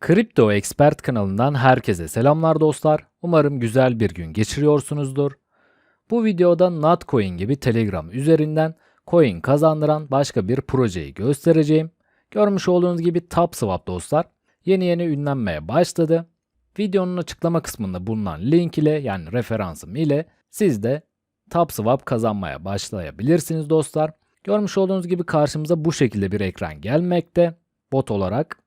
Kripto Expert kanalından herkese selamlar dostlar. Umarım güzel bir gün geçiriyorsunuzdur. Bu videoda Notcoin gibi Telegram üzerinden coin kazandıran başka bir projeyi göstereceğim. Görmüş olduğunuz gibi TapSwap dostlar yeni yeni ünlenmeye başladı. Videonun açıklama kısmında bulunan link ile yani referansım ile siz de TapSwap kazanmaya başlayabilirsiniz dostlar. Görmüş olduğunuz gibi karşımıza bu şekilde bir ekran gelmekte bot olarak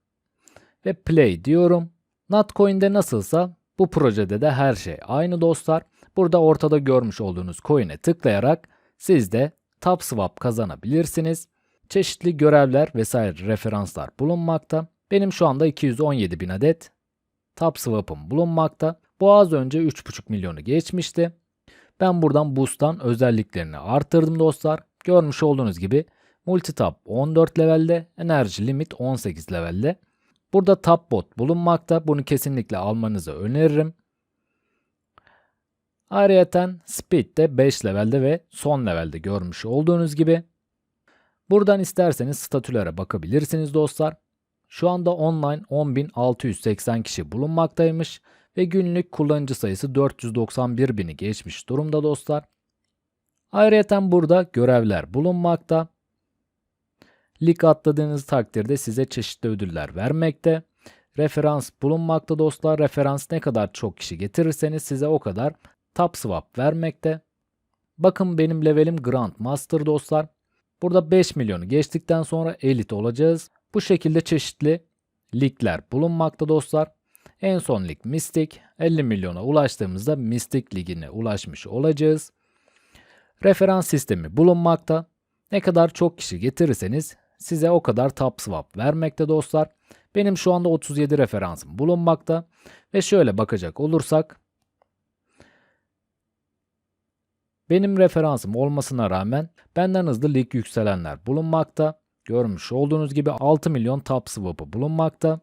ve play diyorum. Notcoin'de nasılsa bu projede de her şey aynı dostlar. Burada ortada görmüş olduğunuz coin'e tıklayarak siz de TapSwap kazanabilirsiniz. Çeşitli görevler vesaire referanslar bulunmakta. Benim şu anda 217 bin adet TapSwap'ım bulunmakta. Bu az önce 3,5 milyonu geçmişti. Ben buradan Boost'tan özelliklerini arttırdım dostlar. Görmüş olduğunuz gibi Multitap 14 levelde, enerji limit 18 levelde. Burada Tapbot bulunmakta. Bunu kesinlikle almanızı öneririm. Ayrıyeten Speed de 5 levelde ve son levelde görmüş olduğunuz gibi. Buradan isterseniz statülere bakabilirsiniz dostlar. Şu anda online 10.680 kişi bulunmaktaymış ve günlük kullanıcı sayısı 491 bini geçmiş durumda dostlar. Ayrıca burada görevler bulunmakta. Lig atladığınız takdirde size çeşitli ödüller vermekte. Referans bulunmakta dostlar. Referans ne kadar çok kişi getirirseniz size o kadar top swap vermekte. Bakın benim levelim Grand Master dostlar. Burada 5 milyonu geçtikten sonra elit olacağız. Bu şekilde çeşitli ligler bulunmakta dostlar. En son lig Mystic. 50 milyona ulaştığımızda Mystic ligine ulaşmış olacağız. Referans sistemi bulunmakta. Ne kadar çok kişi getirirseniz size o kadar top swap vermekte dostlar. Benim şu anda 37 referansım bulunmakta. Ve şöyle bakacak olursak benim referansım olmasına rağmen benden hızlı lig yükselenler bulunmakta. Görmüş olduğunuz gibi 6 milyon top swap'ı bulunmakta.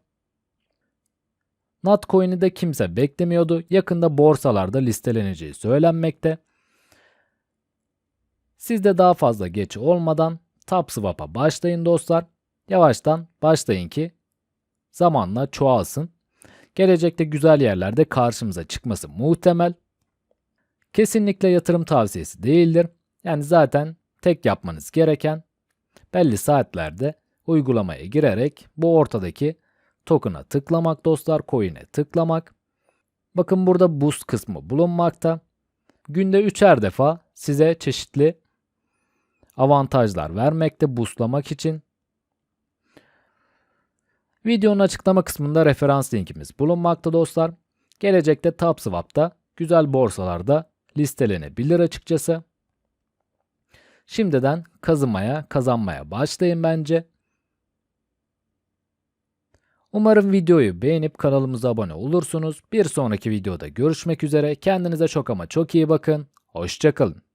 Notcoin'i de kimse beklemiyordu. Yakında borsalarda listeleneceği söylenmekte. Siz de daha fazla geç olmadan TapSwap'a başlayın dostlar. Yavaştan başlayın ki zamanla çoğalsın. Gelecekte güzel yerlerde karşımıza çıkması muhtemel. Kesinlikle yatırım tavsiyesi değildir. Yani zaten tek yapmanız gereken belli saatlerde uygulamaya girerek bu ortadaki token'a tıklamak dostlar, coin'e tıklamak. Bakın burada boost kısmı bulunmakta. Günde 3'er defa size çeşitli avantajlar vermekte boostlamak için. Videonun açıklama kısmında referans linkimiz bulunmakta dostlar. Gelecekte TapSwap'ta güzel borsalarda listelenebilir açıkçası. Şimdiden kazımaya, kazanmaya başlayın bence. Umarım videoyu beğenip kanalımıza abone olursunuz. Bir sonraki videoda görüşmek üzere. Kendinize çok ama çok iyi bakın. Hoşçakalın.